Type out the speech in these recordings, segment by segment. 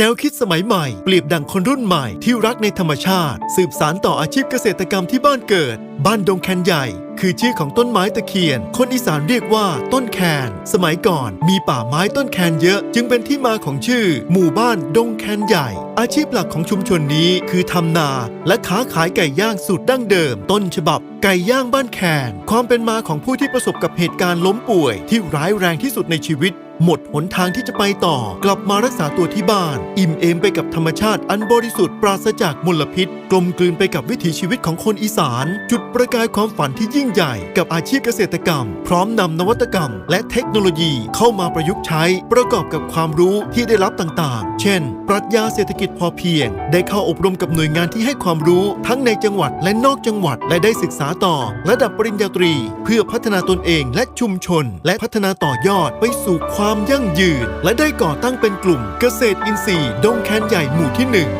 แนวคิดสมัยใหม่ เปรียบดังคนรุ่นใหม่ที่รักในธรรมชาติ สืบสารต่ออาชีพเกษตรกรรมที่บ้านเกิด บ้านดงแคนใหญ่ คือชื่อของต้นไม้ตะเคียน คนอีสานเรียกว่าต้นแคน สมัยก่อนมีป่าไม้ต้นแคนเยอะ จึงเป็นที่มาของชื่อ หมู่บ้านดงแคนใหญ่ อาชีพหลักของชุมชนนี้คือทำนา และค้าขายไก่ย่างสูตรดั้งเดิม ต้นฉบับไก่ย่างบ้านแคน ความเป็นมาของผู้ที่ประสบกับเหตุการณ์ล้มป่วย ที่ร้ายแรงที่สุดในชีวิตหมดหนทางที่จะไปต่อกลับมารักษาตัวที่บ้าน อิ่มเอมไปกับธรรมชาติอันบริสุทธิ์ปราศจากมลพิษ กลมกลืนไปกับวิถีชีวิตของคนอีสาน จุดประกายความฝันที่ยิ่งใหญ่กับอาชีพเกษตรกรรม พร้อมนำนวัตกรรม และเทคโนโลยีเข้ามาประยุกต์ใช้ ประกอบกับความรู้ที่ได้รับต่างๆ เช่น ปรัชญาเศรษฐกิจพอเพียง ได้เข้าอบรมกับหน่วยงานที่ให้ความรู้ทั้งในจังหวัดและนอกจังหวัด และได้ศึกษาต่อ ระดับปริญญาตรี เพื่อพัฒนาตนเองและชุมชน และพัฒนาต่อยอดไปสู่ความยั่งยืน และได้ก่อตั้งเป็นกลุ่มเกษตรอินทรีย์ดงแคนใหญ่หมู่ที่หนึ่ง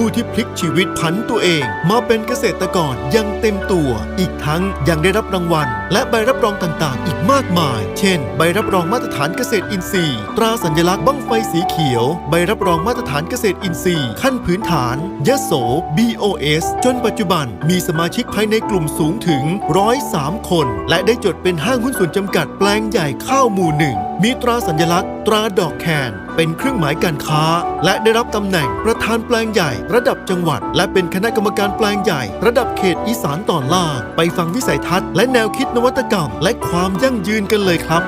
ผู้ที่พลิกชีวิตผันตัวเอง มาเป็นเกษตรกรยังเต็มตัว อีกทั้งยังได้รับรางวัล และใบรับรองต่างๆ อีกมากมาย เช่น ใบรับรองมาตรฐานเกษตรอินทรีย์ ตราสัญลักษณ์บั้งไฟสีเขียว ใบรับรองมาตรฐานเกษตรอินทรีย์ ขั้นพื้นฐานยโส BOS จนปัจจุบันมีสมาชิกภายในกลุ่มสูงถึง 103 คน และได้จดเป็นห้างหุ้นส่วนจำกัดแปลงใหญ่ข้าวหมู่หนึ่ง มีตราสัญลักษณ์ ตราดอกแคน เป็นเครื่องหมายการค้า และได้รับตำแหน่งประธานแปลงใหญ่ ระดับจังหวัด และเป็นคณะกรรมการแปลงใหญ่ ระดับเขตอีสานตอนล่างไปฟังวิสัยทัศน์และแนวคิดนวัตกรรม และความยั่งยืนกันเลยครับ